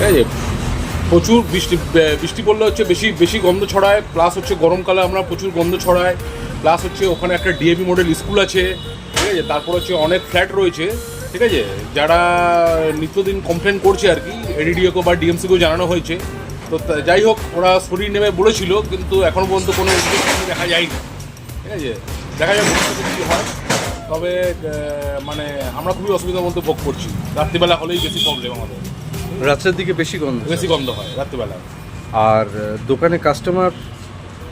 ঠিক আছে প্রচুর বৃষ্টি বৃষ্টি পড়লে হচ্ছে বেশি বেশি গন্ধ ছড়ায় প্লাস হচ্ছে গরমকালে আমরা প্রচুর গন্ধ ছড়ায় প্লাস হচ্ছে ওখানে একটা ডিএপি মডেল স্কুল আছে, ঠিক আছে? তারপর হচ্ছে অনেক ফ্ল্যাট রয়েছে, ঠিক আছে? যারা নিত্যদিন কমপ্লেন করছে আর কি এডিডিওকে বা ডিএমসিকেও জানানো হয়েছে, তো যাই হোক, ওরা শরীর নেমে বলেছিল, কিন্তু এখনও পর্যন্ত কোনো দেখা যায়নি, ঠিক আছে? দেখা যাক কী হয়, তবে মানে আমরা খুবই অসুবিধার মধ্যে ভোগ করছি। রাত্রিবেলা হলেই বেশি প্রবলেম আমাদের। রাত্রের দিকে বেশি গন্ধ বেশি গন্ধ হয় রাত্রিবেলা। আর দোকানে কাস্টমার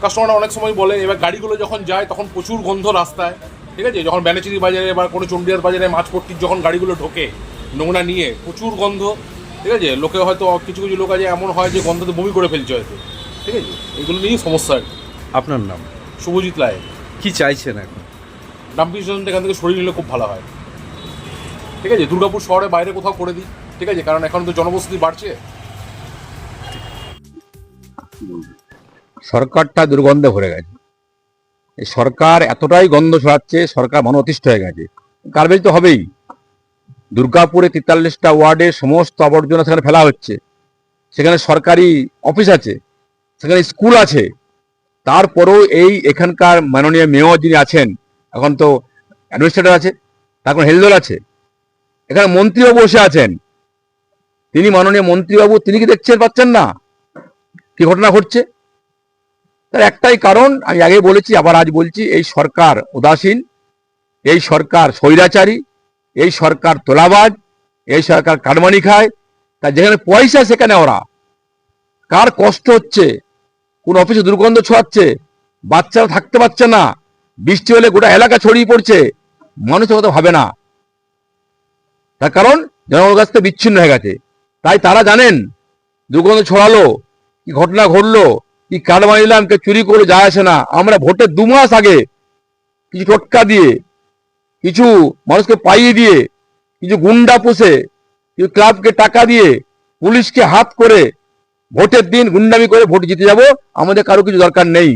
কাস্টমাররা অনেক সময় বলে এবার গাড়িগুলো যখন যায় তখন প্রচুর গন্ধ রাস্তায় ঠিক আছে? যখন ব্যানাচিরি বাজারে বা কোনো চণ্ডীদাস বাজারে মাছপট্টির যখন গাড়িগুলো ঢোকে নোংরা নিয়ে প্রচুর গন্ধ ঠিক আছে? লোকে হয়তো কিছু কিছু লোক আছে এমন হয় যে গন্ধতে বমি করে ফেলছে হয়তো ঠিক আছে? এগুলো নিয়েই সমস্যা। আর আপনার নাম? শুভজিৎ রায়। কি চাইছেন এখন? ডাম্পিং স্টেশনটা এখান থেকে সরিয়ে নিলে খুব ভালো হয়। ঠিক আছে? দুর্গাপুর শহরে বাইরে কোথাও করে দিই। ঠিক আছে, কারণ এখন তো জনবসতি বাড়ছে। সরকারটা দুর্গন্ধে ভরে গেছে। সরকার এতটাই গন্ধ ছড়াচ্ছে, সরকার মন অতিষ্ঠ হয়ে গেছে। গার্বেজ তো হবেই। দুর্গাপুরে তেতাল্লিশটা ওয়ার্ডে সমস্ত আবর্জনা সেখানে ফেলা হচ্ছে। সেখানে সরকারি অফিস আছে, সেখানে স্কুল আছে। তারপরেও এই এখানকার মাননীয় মেয়র যিনি আছেন, এখন তো অ্যাডমিনিস্ট্রেটর আছে, তারপর হেলদোল আছে। এখানে মন্ত্রীও বসে আছেন। তিনি মাননীয় মন্ত্রীবাবু, তিনি কি দেখছেন, পাচ্ছেন না? কি ঘটনা ঘটছে? তার একটাই কারণ, আমি আগে বলেছি, আবার আজ বলছি, এই সরকার উদাসীন, এই সরকার স্বৈরাচারী, এই সরকার তোলাবাজ, এই সরকার কাটমানি খায়, তা যেখানে পয়সা, সেখানে ওরা। কার কষ্ট হচ্ছে? কোন অফিসে দুর্গন্ধ ছোঁয়াচ্ছে বাচ্চারা থাকতে পারছে না। বৃষ্টি হলে গোটা এলাকা ছড়িয়ে পড়ছে। মানুষের কথা ভাবে না। তার কারণ জনগণের কাছ থেকে বিচ্ছিন্ন হয়ে গেছে। তাই তারা জানেন, দুর্গন্ধ ছড়ালো, কি ঘটনা ঘটলো, কি কার্ড বানিলাম কে চুরি করে যায় আসে না। আমরা ভোটের দু মাস আগে কিছু টোটকা দিয়ে, কিছু মানুষকে পাইয়ে দিয়ে, কিছু গুন্ডা পুষে, কিছু ক্লাবকে টাকা দিয়ে, পুলিশকে হাত করে ভোটের দিন গুন্ডামি করে ভোট জিতে যাব, আমাদের কারও কিছু দরকার নেই।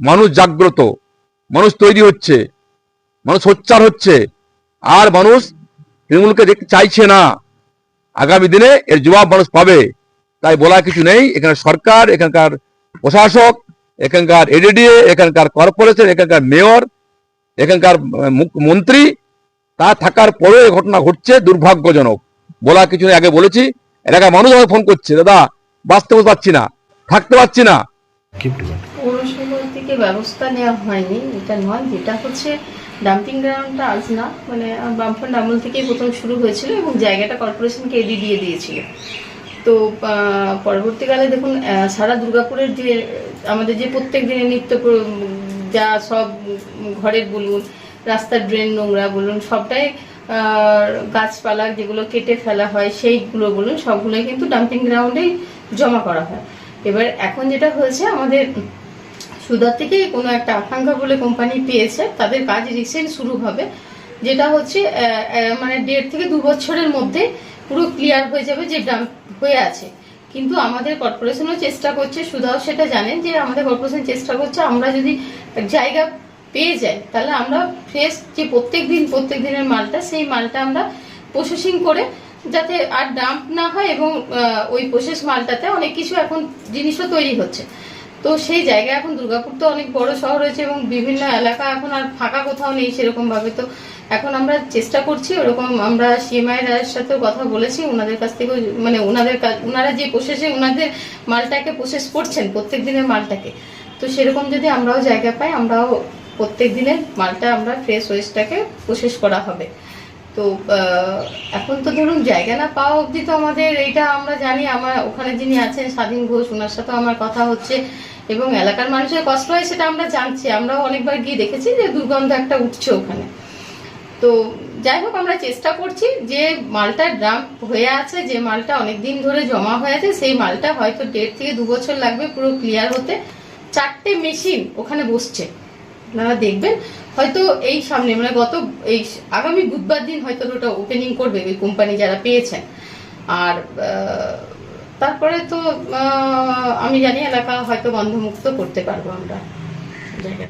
মানুষ জাগ্রত, মানুষ তৈরি হচ্ছে, মানুষ সোচ্চার হচ্ছে, আর মানুষ তৃণমূলকে দেখতে চাইছে না। আগামী দিনে এর জবাব মানুষ পাবে। তাই বলা কিছু নেই। এখানে সরকার, এখানকার প্রশাসক, এখানকার এডিডিএ এখানকার কর্পোরেশন এখানকার মেয়র এখানকার মন্ত্রী, তা থাকার এই ঘটনা ঘটছে দুর্ভাগ্যজনক। বলা কিছু আগে বলেছি, এলাকার মানুষ আমাকে ফোন করছে, দাদা, বাঁচতে পারছি না, থাকতে পারছি না। পৌরসভা থেকে ব্যবস্থা নেওয়া হয়নি, এটা নয়। যেটা হচ্ছে ডাম্পিং গ্রাউন্ডটা আজ না মানে বামফ্রন্ট আমল থেকেই প্রথম শুরু হয়েছিল এবং জায়গাটা কর্পোরেশনকে এডি দিয়ে দিয়েছিল। তো পরবর্তীকালে দেখুন সারা দুর্গাপুরের যে, আমাদের যে প্রত্যেক দিনের নিত্য যা সব ঘরের বলুন, রাস্তার ড্রেন নোংরা বলুন, সবটাই গাছপালা যেগুলো কেটে ফেলা হয়, সেইগুলো বলুন, সবগুলোই কিন্তু ডাম্পিং গ্রাউন্ডেই জমা করা হয়। এবার এখন যেটা হয়েছে, আমাদের সুদার থেকে কোনো একটা আকাঙ্ক্ষা বলে কোম্পানি পেয়েছে, তাদের কাজ রিসেন্ট শুরু হবে, যেটা হচ্ছে মানে দেড় থেকে দু বছরের মধ্যে পুরো ক্লিয়ার হয়ে যাবে যে ডাম্প হয়ে আছে। কিন্তু আমাদের কর্পোরেশনও চেষ্টা করছে সুধাও সেটা জানেন যে আমাদের কর্পোরেশন চেষ্টা করছে, আমরা যদি জায়গা পেয়ে যাই, তাহলে আমরা ফ্রেশ যে প্রত্যেক দিন প্রত্যেক দিনের মালটা, সেই মালটা আমরা প্রসেসিং করে যাতে আর ডাম্প না হয় এবং ওই প্রসেস মালটাতে অনেক কিছু এখন জিনিসও তৈরি হচ্ছে। তো সেই জায়গা এখন দুর্গাপুর তো অনেক বড় শহর হয়েছে এবং বিভিন্ন এলাকা এখন আর ফাঁকা কোথাও নেই সেরকম ভাবে। তো এখন আমরা চেষ্টা করছি, ওরকম আমরা সিএমআই রায়ের সাথেও কথা বলেছি, ওনাদের কাছ থেকেও মানে ওনাদের ওনারা যে প্রসেসে ওনাদের মালটাকে প্রসেস করছেন, প্রত্যেক দিনের মালটাকে। তো সেরকম যদি আমরাও জায়গা পাই, আমরাও প্রত্যেক দিনের মালটা আমরা ফ্রেশ ওয়েস্টটাকে প্রসেস করা হবে। তো এখন তো ধরুন জায়গা না পাওয়া অবধি তো আমাদের এইটা আমরা জানি, আমার ওখানে যিনি আছেন স্বাধীন ঘোষ, ওনার সাথে আমার কথা হচ্ছে। এবং এলাকার মানুষের কষ্ট হয় সেটা আমরা জানছি। আমরাও অনেকবার গিয়ে দেখেছি যে দুর্গন্ধ একটা উঠছে ওখানে। তো যাই হোক, আমরা চেষ্টা করছি যে মালটা ড্রাম হয়ে আছে, যে মালটা অনেক দিন ধরে জমা হয়ে আছে, সেই মালটা হয়তো দেড় থেকে দু বছর লাগবে পুরো ক্লিয়ার হতে। চারটে মেশিন ওখানে বসছে। আপনারা দেখবেন, হয়তো এই সামনে মানে গত এই আগামী বুধবার দিন হয়তো ওটা ওপেনিং করবে ওই কোম্পানি যারা পেয়েছেন। আর তারপরে তো আমি জানি এলাকা হয়তো বন্ধমুক্ত করতে পারব আমরা জায়গা